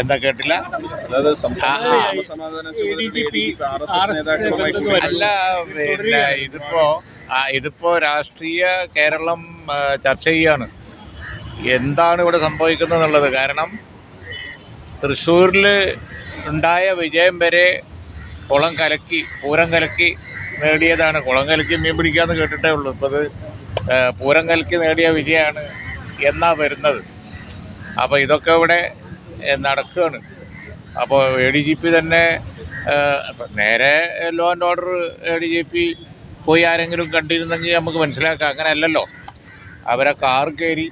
എന്താ കേട്ടില്ല? അല്ല പിന്നെ ഇതിപ്പോ ആ ഇതിപ്പോ രാഷ്ട്രീയ കേരളം ചർച്ച ചെയ്യാണ്. എന്താണ് ഇവിടെ സംഭവിക്കുന്നത് എന്നുള്ളത് കാരണം തൃശ്ശൂരിൽ ഉണ്ടായ വിജയം വരെ കുളം കലക്കി പൂരം കലക്കി നേടിയതാണ്. കുളം കലക്കി മീൻ പിടിക്കാന്ന് കേട്ടിട്ടേ ഉള്ളൂ. ഇപ്പത് അത് പൂരം കലക്കി നേടിയ വിജയമാണ് എന്നാ വരുന്നത്? അപ്പോൾ ഇതൊക്കെ ഇവിടെ നടക്കുകയാണ് അപ്പോൾ എ ഡി ജി പി തന്നെ നേരെ law and order A D G P പോയി ആരെങ്കിലും കണ്ടിരുന്നെങ്കിൽ നമുക്ക് മനസ്സിലാക്കാം. അങ്ങനെ അല്ലല്ലോ അവരെ കാർ കയറി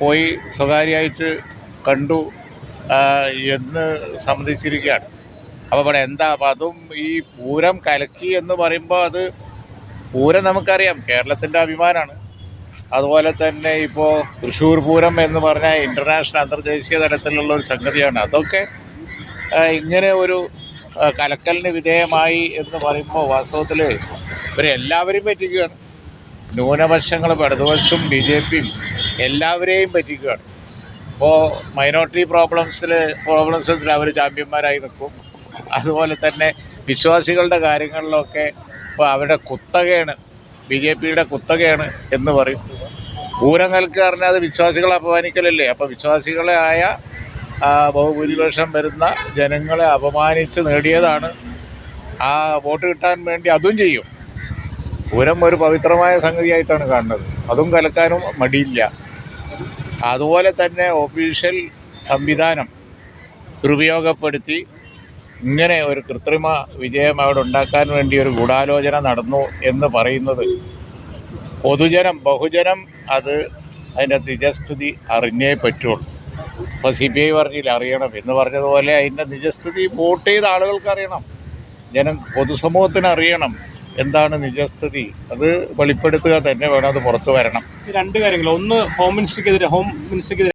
പോയി സ്വകാര്യമായിട്ട് കണ്ടു എന്ന് സംബന്ധിച്ചിരിക്കുകയാണ് അപ്പോൾ ഇവിടെ എന്താ? അപ്പം അതും ഈ പൂരം കലക്കി എന്ന് പറയുമ്പോൾ അത് പൂരം നമുക്കറിയാം. കേരളത്തിന്റെ അഭിമാനമാണ്. അതുപോലെ തന്നെ ഇപ്പോൾ തൃശ്ശൂർ പൂരം എന്ന് പറഞ്ഞാൽ ഇന്റർനാഷണൽ അന്തർദേശീയ തലത്തിലുള്ള ഒരു സംഗതിയാണ്. അതൊക്കെ ഇങ്ങനെ ഒരു കലക്കലിന് വിധേയമായി എന്ന് പറയുമ്പോൾ വാസ്തവത്തിൽ ഇവരെല്ലാവരെയും പറ്റിക്കുകയാണ്. ന്യൂനപക്ഷങ്ങളും ഇടതുപക്ഷവും ബി ജെ പിയും എല്ലാവരെയും പറ്റിക്കുകയാണ്. ഇപ്പോൾ മൈനോറിറ്റി പ്രോബ്ലംസിൽ പ്രോബ്ലംസിൽ അവർ ചാമ്പ്യന്മാരായി നിൽക്കും. അതുപോലെ തന്നെ വിശ്വാസികളുടെ കാര്യങ്ങളിലൊക്കെ ഇപ്പോൾ അവരുടെ കുത്തകയാണ് ബി ജെ പിയുടെ കുത്തകയാണ് എന്ന് പറയും. പൂരം നൽകുക പറഞ്ഞാൽ അത് വിശ്വാസികളെ അപമാനിക്കലല്ലേ? അപ്പോൾ വിശ്വാസികളെ ആയ ബഹുഭൂരിപക്ഷം വരുന്ന ജനങ്ങളെ അപമാനിച്ച് നേടിയതാണ്. ആ വോട്ട് കിട്ടാൻ വേണ്ടി അതും ചെയ്യും. പൂരം ഒരു പവിത്രമായ സംഗതിയായിട്ടാണ് കാണുന്നത്. അതും കലക്കാനും മടിയില്ല. അതുപോലെ തന്നെ ഒഫീഷ്യൽ സംവിധാനം ദുരുപയോഗപ്പെടുത്തി ഇങ്ങനെ ഒരു കൃത്രിമ വിജയം അവിടെ ഉണ്ടാക്കാൻ വേണ്ടി ഒരു ഗൂഢാലോചന നടന്നു എന്ന് പറയുന്നത്. പൊതുജനം ബഹുജനം അത് അതിന്റെ നിജസ്ഥിതി അറിഞ്ഞേ പറ്റുള്ളൂ. ഇപ്പോൾ സി ബി ഐ പറഞ്ഞില്ല അറിയണം എന്ന് പറഞ്ഞതുപോലെ അതിന്റെ നിജസ്ഥിതി വോട്ട് ചെയ്ത ആളുകൾക്ക് അറിയണം. ജനം പൊതുസമൂഹത്തിന് അറിയണം എന്താണ് നിജസ്ഥിതി. അത് വെളിപ്പെടുത്തുക തന്നെ വേണം അത് പുറത്തു വരണം. രണ്ട് കാര്യങ്ങൾ. ഒന്ന് ഹോം മിനിസ്റ്റർക്കെതിരെ ഹോം മിനിസ്റ്റർക്കെതിരെ